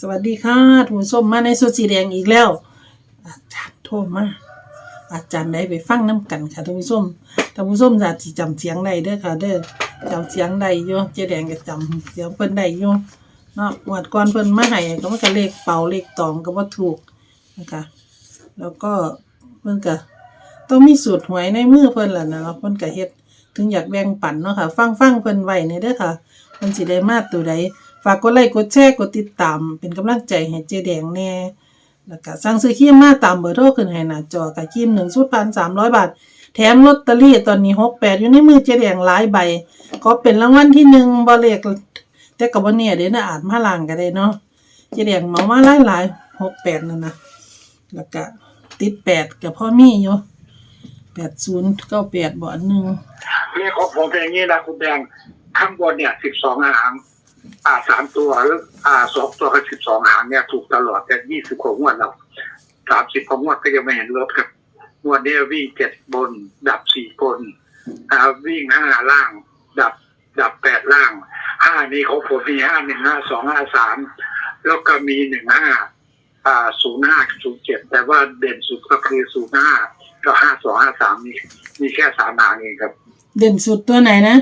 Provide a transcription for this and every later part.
สวัสดีค่ะทุกผู้มมาในสุดสีแดงอีกแล้ว อาจารย์โทรมาอาจารย์ได้ไปฟังน้ำกันค่ะท่านผู้ชมท่านผู้ชมอาจสิจำเสียงได้เด้อค่ะ เด้อจำเสียงได้อยู่เจ๊แดงก็จำเสียงเพิ่นได้อยู่เนาะงวดก่อนเพิ่นมาให้ก็มันก็เลขเป่าเลขตองก็บ่าถูกนะคะ แล้วก็เพิ่นก็ต้องมีสูตรหวยในมือเพิ่นล่ะนะเนะเพิ่นก็เฮ็ดถึงอยากแบ่งปันเนาะค่ะ ฟังฟังเพิ่นไว้นี่เด้อค่ะเพิ่นสิได้มาตัวใด ฝากกดไลค์กดแชร์กดติดตาม เป็นกำลังใจให้เจแดงแน่แล้วก็สั่งซื้อครีมมาตามเบอร์โทรขึ้นให้หน้าจอกับครีมหนึ่งชุดพันสามร้อยบาท แถมลอตเตอรี่ตอนนี้หกแปดอยู่ในมือเจแดงหลายใบ ก็เป็นรางวัลที่หนึ่งบ่เลขแต่กับวันนี้เดี๋ยวน่าอาจมาล่างก็ได้เนาะเจแดงเหมามาหลายหลายหกแปดนั่นนะแล้วก็ติดแปดกับพ่อมีอยู่แปดศูนย์เก้าแปดบ่อหนึ่งเรียกของผมเป็นอย่างนี้นะคุณแดงข้างบนเนี่ยสิบสองหาง อ่าสามตัวหรืออ่าสองตัวกับสิบสองหางเนี่ยถูกตลอดแต่ยี่สิบกว่างวดแล้วสามสิบกว่างวดก็ยังไม่เห็นลดครับงวดนี้วิ่งเจ็ดบน ดับสี่บนอ่าวิ่งห้าล่าง ดับ ดับแปดล่างห้านี้ของผมมีห้าหนึ่งห้าสองห้าสามแล้วก็มีหนึ่งห้าอ่าศูนย์ห้าศูนย์เจ็ดแต่ว่าเด่นสุดก็คือศูนย์ห้าก็ห้าสองห้าสามมีมีแค่สามหางเองครับ เด่นสุดตัวไหนนะ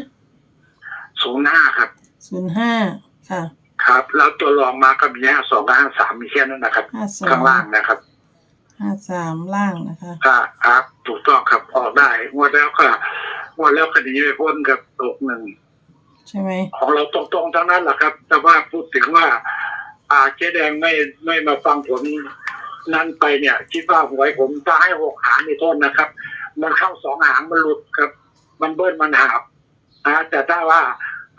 ศูนย์ห้าครับศูนย์ห้า ค่ะ ครับ แล้วตัวรองมาก็มีห้าสองห้าสามมีแค่นั้นนะครับห้าสองข้างล่างนะครับห้าสามล่างนะคะ ครับครับถูกต้องครับออกได้งวดแล้วก็งวดแล้วคดีไปพ้นกับตกหนึ่ง ใช่ไหมของเราตรงๆทั้งนั้นแหละครับ แต่ว่าพูดถึงว่า อ่าเจ๊แดงไม่ไม่มาฟังผลนั้นไปเนี่ย คิดว่าหวยผมจะให้หกหางในโทษนะครับ มันเข้าสองหางมันหลุดครับ มันเบิ้ลมันหาบนะแต่ถ้าว่า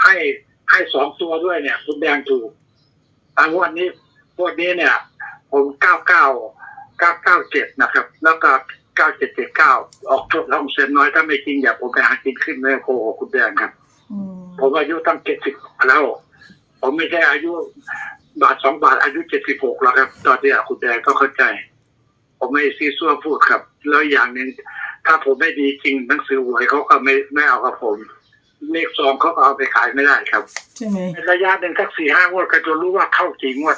ให้ ให้สองตัวด้วยเนี่ย คุณแดงถูกอ่างวดนี้งวดนี้เนี่ย ผมเก้าเก้าเก้าเก้าเจ็ดนะครับ แล้วก็เก้าเจ็ดเจ็ดเก้าออกทุกลองเซ็นน้อยถ้าไม่จริงอย่าผมไปหากินขึ้นเลยโคคุณแดงครับอืมผมอายุตั้งเจ็ดสิบแล้ว ผมไม่ใช่อายุบาทสองบาทอายุเจ็ดสิบหกแล้วครับ ตอนนี้คุณแดงก็เข้าใจ ผมไม่ซีซัวพูดครับ แล้วอย่างหนึ่งถ้าผมไม่ดีจริงหนังสือหวยเขาก็ไม่ไม่เอากับผม เลขซองเขาก็เอาไปขายไม่ได้ครับใช่ไหมในระยะหนึ่งสักสี่ห้างวดก็จะรู้ว่าเข้ากี่งวด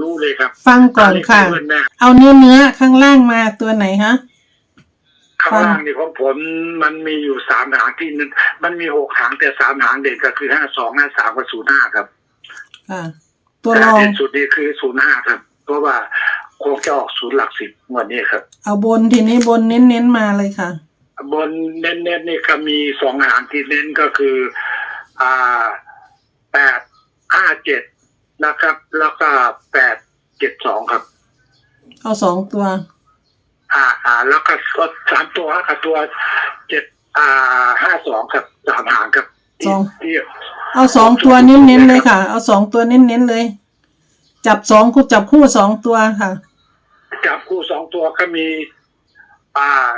รู้เลยครับ ฟังก่อนค่ะเลขเบิ้ลแน่เอาเนื้อเนื้อข้างล่างมาตัวไหนฮะข้างล่างนี่ของผมมันมีอยู่สามหางที่นึงมันมีหกหางแต่สามหางเด่นก็คือห้าสองห้าสามกับศูนย์ห้าครับค่ะตัวแต่รองเด่นสุดนี่คือศูนย์ห้าครับ เพราะว่าคงจะออกศูนย์หลักสิบงวันนี้ครับ เอาบนทีนี้บนเน้นเน้นๆมาเลยค่ะ บนเน้นๆนี่ก็มีสองหางที่เน้นก็คืออ่าแปดห้าเจ็ดนะครับ แล้วก็แปดเจ็ดสองครับ เอาสองตัวอ่าอ่าแล้วก็สามตัวกับตัวเจ็ดอ่าห้าสองครับสามหางครับที่สองที่เอาสองตัวเน้นเน้นๆเลยค่ะ เอาสองตัวเน้นเน้นๆเลย จับสองคู่จับคู่สองตัวค่ะ จับคู่สองตัวก็มี อ่า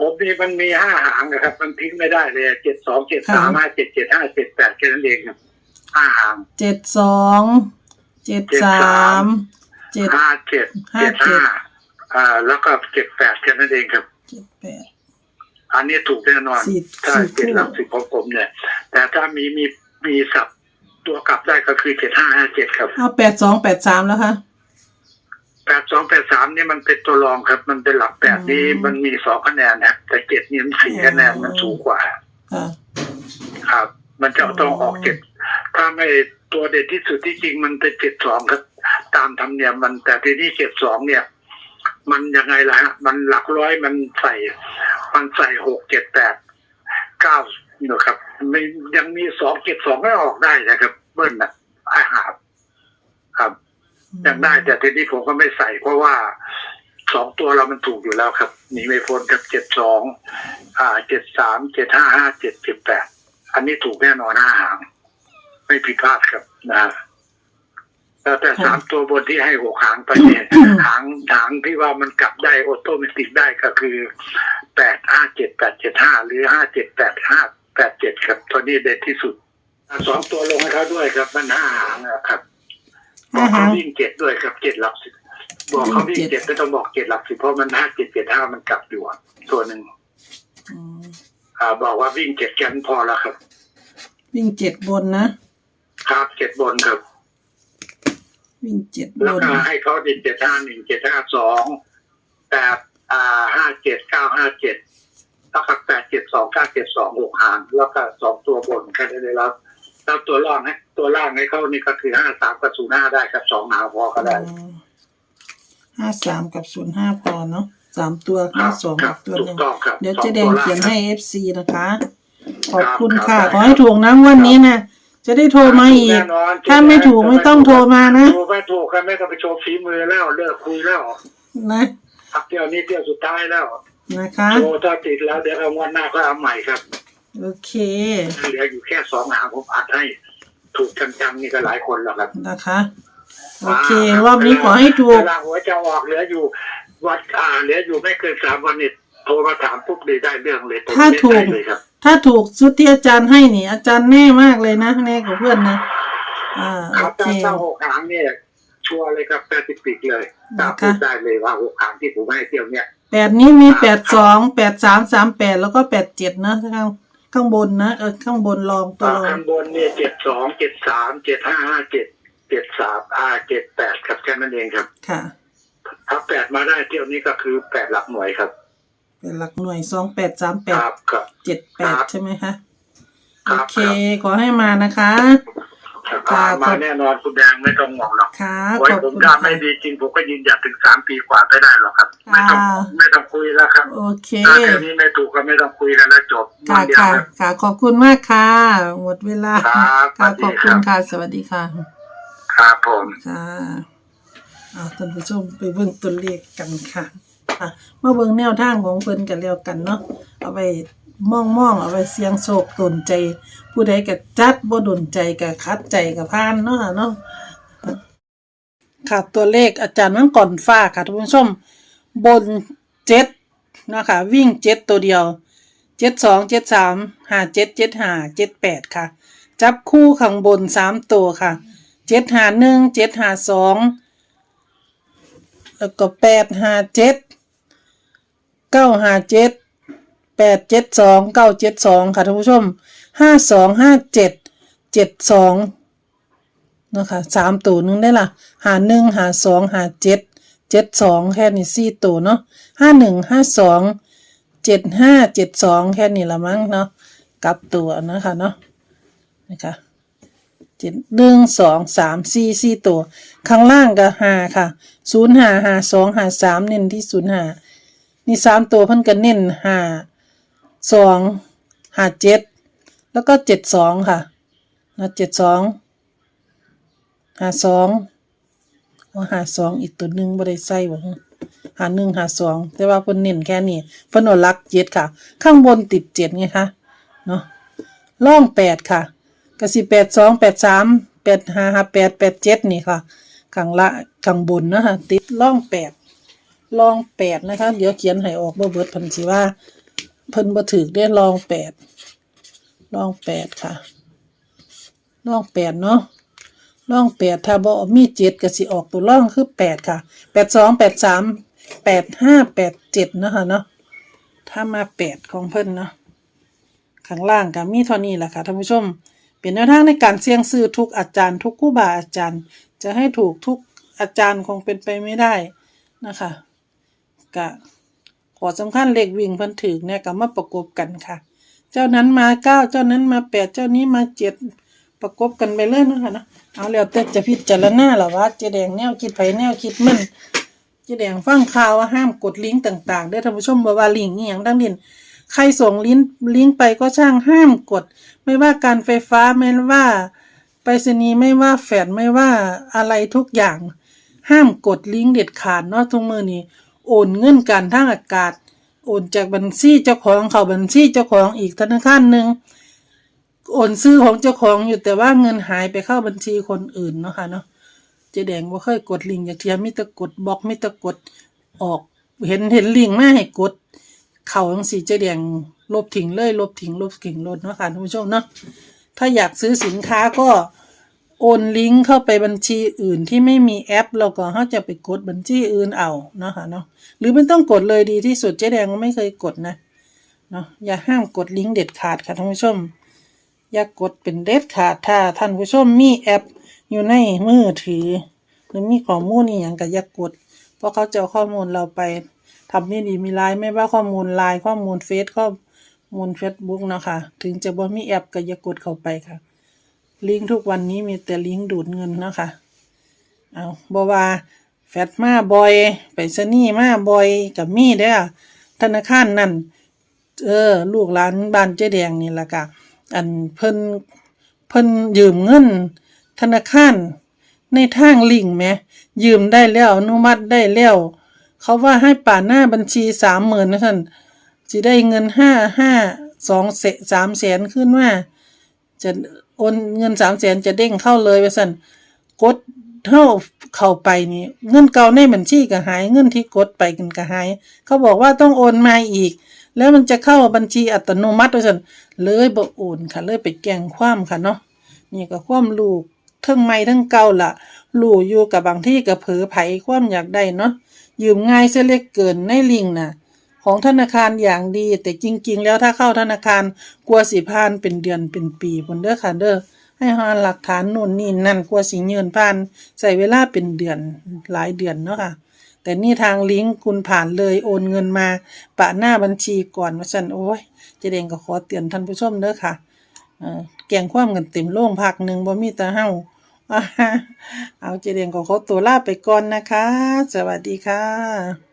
ผมนี่มันมีห้าหางนะครับ มันทิ้งไม่ได้เลยเจ็ดสองเจ็ดสามห้าเจ็ดเจ็ดห้าเจ็ดแปดแค่นั้นเองครับห้าหางเจ็ดสองเจ็ดสามเจ็ดห้าเจ็ดห้าเจ็ดเจ็ดห้าอ่า แล้วก็เจ็ดแปดแค่นั้นเองครับเจ็ดแปดอันนี้ถูกแน่นอนสี่ถ้าสี่เป็นคู่หลักสิบของผมเนี่ย แต่ถ้ามีมีมีสับตัวกลับได้ก็คือเจ็ดห้าห้าเจ็ดครับเอาแปดสองแปดสามแล้วค่ะ แปดสองแปดสามนี่มันเป็นตัวรองครับ มันเป็นหลักแปดนี่อืมมันมีสองคะแนนนะแต่เจ็ดนี่มันสี่คะแนนมันสูงกว่า ค่ะ ครับ มันจะอ๋อต้องออกเจ็ดถ้าไม่ตัวเด็ดที่สุดที่จริงมันเป็นเจ็ดสองครับ ตามธรรมเนียมมันแต่ทีนี้เจ็ดสองเนี่ย มันยังไงล่ะฮะมันหลักร้อยมันใส่ มันใส่หกเจ็ดแปดเก้านะครับไม่ยังมีสองเจ็ดสองไม่ออกได้นะครับ เบิ้ลนะอาหารครับ ยังได้แต่ทีนี้ผมก็ไม่ใส่เพราะว่าสองตัวเรามันถูกอยู่แล้วครับหนีไม่พ้นกับเจ็ดสองอ่าเจ็ดสามเจ็ดห้าห้าเจ็ดเจ็ดแปดอันนี้ถูกแน่นอนห้าหาง ไม่ผิดพลาดครับนะแล้วแต่สามตัวบนที่ให้หกหางไปเนี่ยหางหางที่ว่ามันกลับได้ออโตเมติกได้ก็คือแปดห้าเจ็ดแปดเจ็ดห้าหรือห้าเจ็ดแปดห้าแปดเจ็ดครับตัวนี้เด็ดที่สุดอะสองตัวลงให้เขาด้วยครับ มันห้าหางนะครับ บอกเขาวิ่งเจ็ดด้วยครับเจ็ดหลักสิบบอกเขาวิ่งเจ็ดไม่ต้องบอกเจ็ดหลักสิบเพราะมันห้าเจ็ดเจ็ดห้ามันกลับอยู่อะตัวหนึ่งอืมอ่า บอกว่าวิ่งเจ็ดแกนพอแล้วครับ วิ่งเจ็ดบนนะ ครับเจ็ดบนครับ วิ่งเจ็ดบแล้วนก็ให้เขาดิเจ็ดห้าหนึ่งเจ็ดห้าสองแปดอ่าห้าเจ็ดเก้าห้าเจ็ดแล้วก็แปดเจ็ดสองเก้าเจ็ดสองหกหางแล้วก็สองตัวบนแค่นี้เลย แล้วแล้วตัวล่างให้ตัวล่างให้เขานี่ก็คือห้าสามกับศูนย์ห้าได้ครับสองหางพอก็ได้ห้าสามกับศูนย์ห้าพอเนาะสามตัวคห้ารับสองครักับบตัวถูหกนึ่งต้องครับเดี๋ยวสองเจะแดงตัวล่าเขียนให้เอฟซีนะคะ ขอบคุณครับค่ะครับขอให้ถูกนะงวันนี้นะจะได้โทรมาอีกแน่นอนถ้าไม่ถูกไม่ต้องโทรมานะโทรไม่ถูกก็ไม่ต้องไปโชว์ฝีมือแล้วเลิกคุยแล้วนะพักเที่ยวนี้เที่ยวสุดท้ายแล้วนะคะโชว์ถ้าติดแล้วเดี๋ยวเอาวันหน้าก็เอาใหม่ครับ โอเคเหลืออยู่แค่สองหางผมอัดให้ ถูกจังๆนี่ก็หลายคนแล้วครับนะคะ โอเครอบนี้ขอให้ถูกเวลาหัวจะออกเหลืออยู่ วัดอ่าเหลืออยู่ไม่เกินสามวันนี่โทรมาถามปุ๊บเลยได้เรื่องเลยผมถ้าถูกได้เลยครับ ถ้าถูกชุดที่อาจารย์ให้นี่ อาจารย์แน่มากเลยนะแน่กว่าเพื่อนนะ อ่าคโอรับเค ถ้าถ้าหกหางเนี่ยชัวร์เลยครับแปดสิบปีกเลยตามนะคะพูดได้เลยว่าหกหางที่ผมให้เที่ยวเนี่ย แปดนี้มีแปดสองแปดสามสามแปดแล้วก็แปดเจ็ดนะข้าง ข้างบนนะเออข้างบนรองตัวอ่ารองข้างบนเนี่ยเจ็ดสองเจ็ดสามเจ็ดห้าห้าเจ็ดเจ็ดสามอ่าเจ็ดแปดครับแค่นั้นเองครับ ค่ะ ถ้าแปดมาได้เที่ยวนี้ก็คือแปดหลักหน่วยครับ เป็นหลักหน่วยสองแปดสามแปคดรับครับ เจ็ดแปดครับใช่ไหมคะคโอรับเค ขอให้มานะคะ ครับค่ะมาแน่นอนคุณแดงไม่ต้องห่วงหรอกค่ะไว้ขอบผมคุณถ้าค่ะไม่ดีจริงผมก็ยืนหยัดถึงสามปีกว่าไม่ได้หรอกครับ ไม่ต้องอ่าไม่ต้องคุยแล้วครับ โอเคถ้าเดี๋ยวนี้ไม่ถูกก็ไม่ต้องคุยกันแล้วจบวัค่ะนเดียวค่ะครับค่ะขอบคุณมากค่ะ หมดเวลาครับค่ะสขวัอบสดีคุครัณบค่ะ สวัสดีค่ะ ครับผมค่ะเอาท่านผู้ชมไปเบิ่งตัวเลขกันค่ะอะมาเบิ่งแนวทางของเพิ่นกันแล้วกันเนาะเอาไป มองมองๆเอาไปเสียงโศกตนใจ ผู้ใดก็จัดบ่ดนใจก็คัดใจก็พานเนาะเนาะค่ะตัวเลขอาจารย์มังก่อนฟ้าค่ะทุกผู้ชม บนเจ็ดนะคะวิ่งเจ็ดตัวเดียวเจ็ดสองเจ็ดสามห้าเจ็ดเจ็ดห้าเจ็ดแปดค่ะ จับคู่ข้างบนสามตัวค่ะเจ็ดห้าหนึ่งเจ็ดห้าสองแล้วก็แปดห้าเจ็ดเก้าห้าเจ็ด แปดเจ็ดสองเก้าเจ็ดสองค่ะท่านผู้ชมห้าสองห้าเจ็ดเจ็ดสองนะคะสามตัวหนึงได้ละหาหนึ่งหาสองหาเจ็ดเจ็ดสองแค่นี้สี่ตัวเนาะห้าหนึ่งห้าสองเจ็ดห้าเจ็ดสองแค่นี้ละมั้งเนาะกลับตัวนะคะเนาะนะคะเจ็ดหนึ่งสองสามสี่สี่ตัว ข้างล่างก็หาค่ะศูนย์หาหาสองหาสามเน้นที่ศูนย์หานี่สามตัวเพิ่นก็เน้นหา สองหาเจ็ดแล้วก็เจ็ดสองค่ะนะเจ็ดสองหาสองว่าหาสองอีกตัวหนึ่งบ่ได้ใส่บ่ฮะหาหนึ่งหาสองแต่ว่าเพิ่นเน้นแค่นี้เพิ่นเอาหลักเจ็ดค่ะ ข้างบนติดเจ็ดไงคะเนาะล่องแปดค่ะก็สิแปดสองแปดสามแปดห้าห้าแปดแปดเจ็ดนี่ค่ะข้างละข้างบนนะคะติดล่องแปดล่องแปดนะคะ เดี๋ยวเขียนให้ออกบ่เบิดพันสิว่า เพิ่นบ่ถือได้ลองแปดลองแปดค่ะลองแปดเนาะร่องแปดถ้าบ่มีเจ็ดก็สิออกตัวร่องคือแปดค่ะแปดสองแปดสามแปดห้าแปดเจ็ดนะคะเนาะถ้ามาแปดของเพิ่นเนาะข้างล่างก็มีเท่านี้แหละค่ะท่านผู้ชม เป็นแนวทางในการเสี่ยงซื้อทุกอาจารย์ ทุกคู่บาอาจารย์ จะให้ถูกทุกอาจารย์คงเป็นไปไม่ได้นะคะกะ ขอสำคัญเลขวิ่งเพิ่นถือเนี่ยก็มาประกบกันค่ะ เจ้านั้นมาเก้าเจ้านั้นมาแปดเจ้านี้มาเจ็ดประกบกันไปเลยเนะคะนะเอาแล้วแต่จะพิจารณาล่ะว่าเจแดงแนวคิดไผแนวคิดมันเจแดงฟังข่าวว่าห้ามกดลิงก์ต่างๆเด้ท่านผู้ชมบ่ว่าลิงก์อีหยังดังเด่นใครส่งลิงก์ลิงก์ไปก็ช่างห้ามกด ไม่ว่าการไฟฟ้าไม่ว่าไปรษณีย์ไม่ว่าแฟดไม่ว่าอะไรทุกอย่าง ห้ามกดลิงก์เด็ดขาดเนาะทุกมือนี้ โอนเงินการทางอากาศ โอนจากบัญชีเจ้าของเข้าบัญชีเจ้าของอีกธนาคารหนึ่งโอนซื้อของเจ้าของอยู่แต่ว่าเงินหายไปเข้าบัญชีคนอื่นเนาะค่ะเนาะเจ๊แดงบ่าเคยกดลิงก์จากเทียมมิตรกดบล็อกมิตรกดออกเห็นเห็นลิงก์ไมาให้กด เข้าจังซี่เจ๊แดงลบทิ้งเลยลบทิ้งลบทิ้งลดเนาะค่ะท่านผู้ชมเนาะถ้าอยากซื้อสินค้าก็ โอนลิงก์เข้าไปบัญชีอื่นที่ไม่มีแอปแล้วก็เขาจะไปกดบัญชีอื่นเอาเนาะค่ะเนาะหรือไม่ต้องกดเลยดีที่สุดเจ๊แดงก็ไม่เคยกดนะเนาะอย่าห้ามกดลิงก์เด็ดขาดค่ะท่านผู้ชม อย่ากกดเป็นเด็ดขาดถ้าท่านผู้ชมมีแอปอยู่ในมือถือหรือมีข้อมูลอีหยังก็อย่ากด เพราะเขาจะเอาข้อมูลเราไปทำไม่ดีมีไลน์ไม่ว่าข้อมูลไลน์ข้อมูลเฟซข้อมูลเฟซบุ๊กนะคะถึงจะบ่มีแอปก็อย่ากดเข้าไปค่ะ ลิงก์ทุกวันนี้มีแต่ลิงก์ดูดเงินนะคะเอาบ่ว่าแฟดมาบอย ไปสนี่มาบอยกับมีเด้อธนาคารนั่น เออ ลูกหลานบ้านเจ๊แดงนี่ละกะ อันเพิ่นเพิ่นยืมเงิน ธนาคารในทางลิงก์แหม ยืมได้แล้วอนุมัติได้แล้ว เขาว่าให้ป่าหน้าบัญชีสามหมื่นนะท่านสิได้เงินห้าห้าสองเสสามแสนขึ้นว่าจะ โอนเงินสามแสนจะเด้งเข้าเลยไปสั่นกดเท่าเข้าไปนี่ เงินเก่าในบัญชีก็หาย เงินที่กดไปกันก็หาย เขาบอกว่าต้องโอนมาอีก แล้วมันจะเข้าบัญชีอัตโนมัติไปสั่นเลยบ่โอนค่ะ เลยไปแกงความค่ะเนาะนี่ก็ความลูกทั้งใหม่ทั้งเก่าละลูกอยู่กับบางที่ก็เผลอไผความอยากได้เนาะยืมง่ายเสียเล็กเกินในลิงก์น่ะ ของธนาคารอย่างดี แต่จริง ๆ แล้วถ้าเข้าธนาคารกลัวสิพานเป็นเดือนเป็นปีพนเด้อค่ะเด้อให้หาหลักฐานนู่นนี่นั่นกลัวสิเงินผ่านใส่เวลาเป็นเดือนหลายเดือนเนาะค่ะแต่นี่ทางลิงก์คุณผ่านเลยโอนเงินมา ปะหน้าบัญชีก่อนว่าซั่นโอ้ยเจเดงก็ขอเตือนท่านผู้ชมเด้อค่ะเออแกงความกันเต็มโรงพักหนึ่งบ่มีต่เฮาเอาเจเดงก็ขอตัวลาไปก่อนนะคะ สวัสดีค่ะ